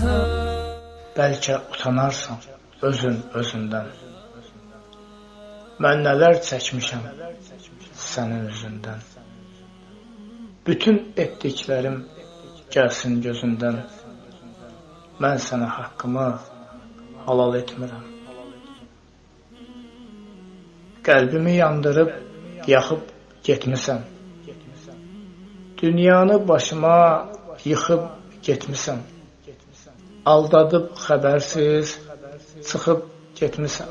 Bəlkə utanarsan özün özündən. Mən nələr çəkmişəm sənin üzündən. Bütün etdiklərim gəlsin gözündən. Mən sənə haqqımı halal etmirəm. Qəlbimi yandırıb, yaxıb getmisən. Dünyanı başıma yıxıb getmisən. Aldadıb xəbərsiz çıxıb getmisən.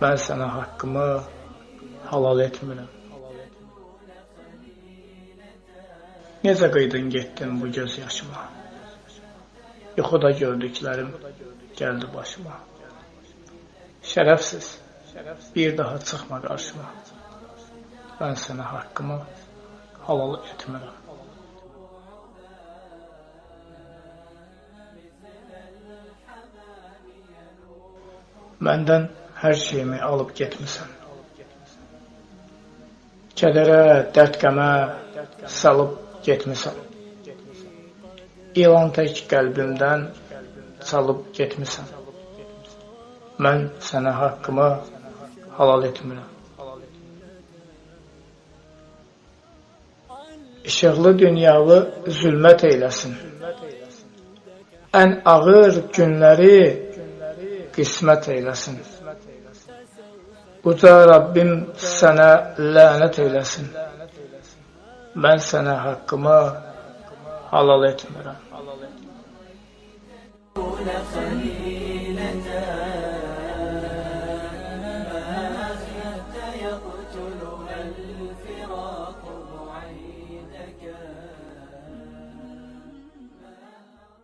Mən sənə haqqımı halal etmirəm. Necə qıydın getdin bu göz yaşıma? Yuxuda gördüklərim gəldi başıma. Şərəfsiz, bir daha çıxma qarşıma. Mən sənə haqqımı halal etmirəm. Məndən hər şeyimi alıb getmisən. Kədərə, dərd qəmə salıb getmisən. İlan tək qəlbimdən çalıb getmisən. Mən sənə haqqımı halal etmirəm. İşıqlı dünyalı zülmət eyləsin. Ən ağır günləri kısmet eylesin. Bu Rabbim sana lanet eylesin. Ben sana hakkımı halal etmirəm. خليلة